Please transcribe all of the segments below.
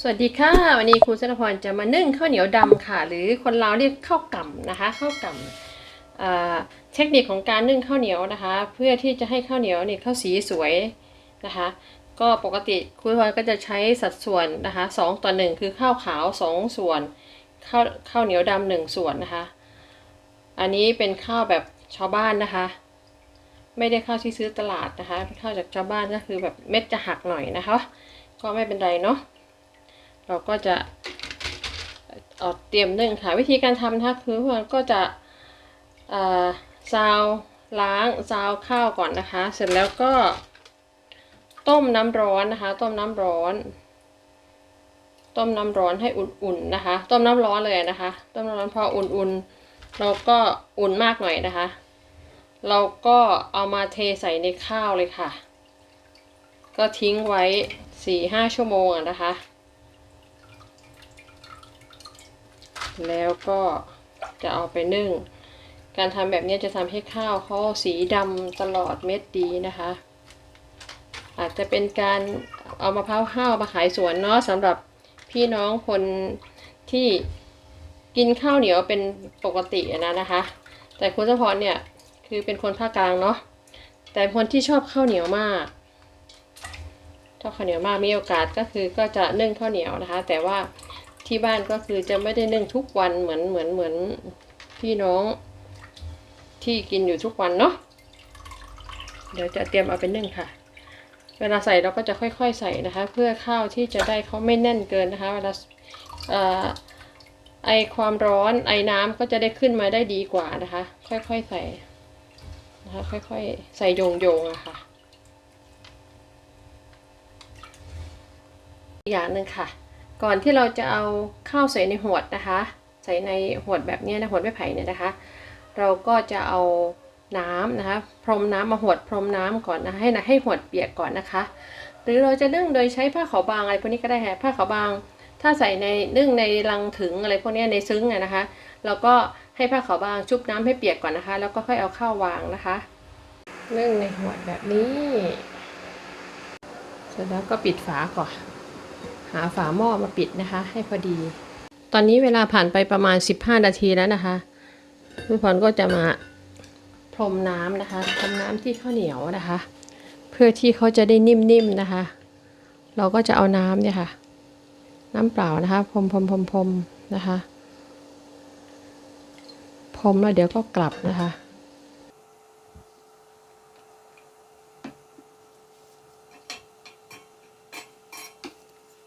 สวัสดีค่ะ วันนี้ครูชนพรจะมานึ่งข้าวเหนียวดำค่ะ หรือคนลาเรียกข้าวก่ำนะคะข้าวก่ำอ่าเทคนิคของการนึ่งข้าวเหนียวนะคะ เพื่อที่จะให้ข้าวเหนียวเนี่ยข้าวสีสวยนะคะ ก็ปกติครูชนพรก็จะใช้สัดส่วนนะคะสองต่อหนึ่งคือข้าวขาวสองส่วนข้าวข้าวเหนียวดำหนึ่งส่วนนะคะ อันนี้เป็นข้าวแบบชาวบ้านนะคะ ไม่ได้ข้าวที่ซื้อตลาดนะคะเป็นข้าวจากชาวบ้านก็คือแบบเม็ดจะหักหน่อยนะคะ ก็ไม่เป็นไรเนาะ เราก็จะเอาเตรียมนึ่งค่ะ วิธีการทำนะคะคือพวกเราก็จะซาวล้างซาวข้าวก่อนนะคะ เสร็จแล้วก็ต้มน้ำร้อนนะคะ ต้มน้ำร้อน ต้มน้ำร้อนให้อุ่นๆนะคะ ต้มน้ำร้อนเลยนะคะ ต้มน้ำร้อนพออุ่นๆ เราก็อุ่นมากหน่อยนะคะ เราก็เอามาเทใส่ในข้าวเลยค่ะ ก็ทิ้งไว้สี่ห้าชั่วโมงนะคะ แล้วก็จะเอาไปนึ่ง การทำแบบนี้จะทำให้ข้าวเขาสีดำตลอดเม็ดดีนะคะ อาจจะเป็นการเอามะพร้าวห้าวมาขายสวนเนาะสำหรับพี่น้องคนที่กินข้าวเหนียวเป็นปกตินะนะคะ แต่คุณเฉพาะเนี่ยคือเป็นคนภาคกลางเนาะแต่คนที่ชอบข้าวเหนียวมากชอบข้าวเหนียวมากมีโอกาสก็คือก็จะนึ่งข้าวเหนียวนะคะ แต่ว่า ที่บ้านก็คือจะไม่ได้นึ่งทุกวันเหมือนเหมือนเหมือนพี่น้องที่กินอยู่ทุกวันเนาะเดี๋ยวจะเตรียมเอาไปนึ่งค่ะ เวลาใส่เราก็จะค่อยๆใส่นะคะ เพื่อข้าวที่จะได้เขาไม่แน่นเกินนะคะเวลาไอความร้อนไอน้ำก็จะได้ขึ้นมาได้ดีกว่านะคะ ค่อยๆใส่นะคะค่อยๆใส่โยงๆอะค่ะอีกอย่างหนึ่งค่ะ ก่อนที่เราจะเอาข้าวใส่ในหวดนะคะ ใส่ในหวดแบบนี้นะหวดไม้ไผ่เนี่ยนะคะ เราก็จะเอาน้ำนะคะ พรมน้ำมาหวดพรมน้ำก่อนนะให้นะให้หวดเปียกก่อนนะคะ หรือเราจะนึ่งโดยใช้ผ้าขาวบางอะไรพวกนี้ก็ได้ค่ะผ้าขาวบาง ถ้าใส่ในนึ่งในลังถึงอะไรพวกนี้ในซึ้งอะนะคะ เราก็ให้ผ้าขาวบางชุบน้ำให้เปียกก่อนนะคะ แล้วก็ค่อยเอาข้าววางนะคะนึ่งในหวดแบบนี้ เสร็จแล้วก็ปิดฝาก่อน หาฝาหม้อมาปิดนะคะ ให้พอดี ตอนนี้เวลาผ่านไปประมาณ 15 นาทีแล้วนะคะพี่พรก็จะมาพรมน้ำนะคะพรมน้ำที่ข้าวเหนียวนะคะ เพื่อที่เขาจะได้นิ่มๆนะคะ เราก็จะเอาน้ำเนี่ยค่ะ น้ำเปล่านะคะพรมพรมพรมพรมนะคะพรมแล้วเดี๋ยวก็กลับนะคะ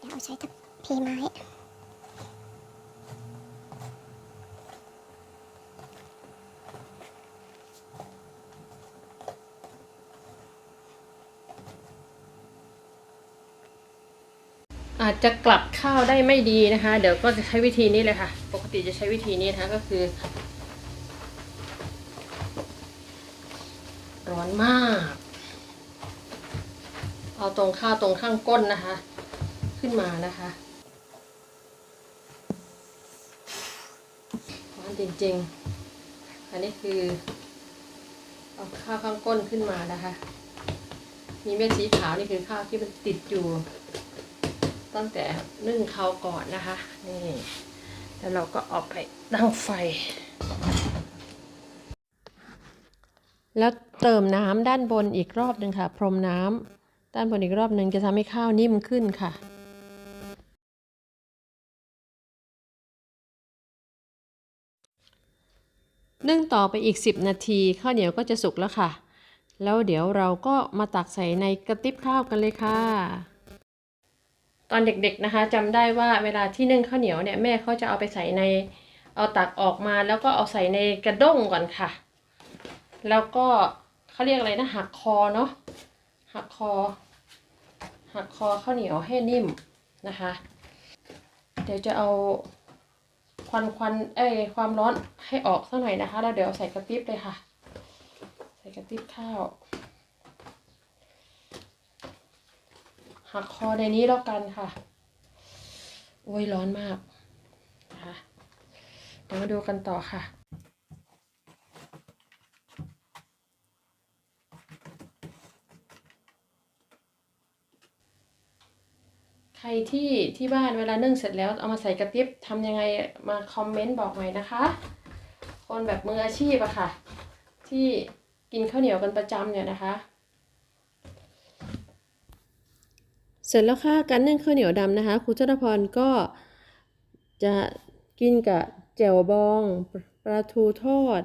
ดี๋ยวเอาใช้ทับพีไม้ อาจจะกลับข้าวได้ไม่ดีนะคะ เดี๋ยวก็จะใช้วิธีนี้เลยค่ะ ปกติจะใช้วิธีนี้นะคะก็คือ ร้อนมาก เอาตรงข้าวตรงข้างก้นนะคะ ขึ้นมานะคะร้อนจริงๆ อันนี้คือเอาข้าวข้างก้นขึ้นมานะคะ มีเม็ดสีขาวนี่คือข้าวที่มันติดอยู่ ตั้งแต่นึ่งเขาวก่อนนะคะ นี่แล้วเราก็เอาไปตั้งไฟ แล้วเติมน้ำด้านบนอีกรอบหนึ่งค่ะ พรมน้ำด้านบนอีกรอบหนึ่งจะทำให้ข้าวนิ่มขึ้นค่ะ นึ่งต่อไปอีก 10 นาทีข้าวเหนียวก็จะสุกแล้วค่ะ แล้วเดี๋ยวเราก็มาตักใส่ในกระติบข้าวกันเลยค่ะ ตอนเด็กๆนะคะจำได้ว่าเวลาที่นึ่งข้าวเหนียวเนี่ยแม่เขาจะเอาไปใส่ในเอาตักออกมาแล้วก็เอาใส่ในกระด้งก่อนค่ะ แล้วก็เขาเรียกอะไรนะหักคอเนาะหักคอ หักคอข้าวเหนียวให้นิ่มนะคะ เดี๋ยวจะเอา ควันควันเอ้ยความร้อนให้ออกสักหน่อยนะคะ แล้วเดี๋ยวใส่กระติบเลยค่ะ ใส่กระติบข้าวหักคอในนี้แล้วกันค่ะ โอ้ยร้อนมากนะคะเดี๋ยวมาดูกันต่อค่ะ รที่ที่บ้านเวลานึ่งเสร็จแล้วเอามาใส่กระติบทำยังไงมาคอมเมนต์บอกหน่อยนะคะ คนแบบมืออาชีพอะค่ะ ที่กินข้าวเหนียวกันประจำเนี่ยนะคะ เสร็จแล้วค่ะการนึ่งข้าวเหนียวดำนะคะครูเจรพรก็จะกินกับแจ่วบอง ปลาทูทอด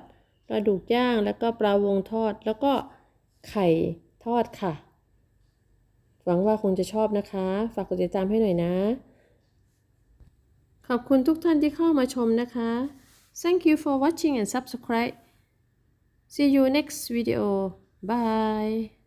ปลาดุกย่างแล้วก็ปลาวงทอดแล้วก็ไข่ทอดค่ะ หวังว่าคงจะชอบนะคะ ฝากกดติดตามให้หน่อยนะ ขอบคุณทุกท่านที่เข้ามาชมนะคะ Thank you for watching and subscribe See you next video Bye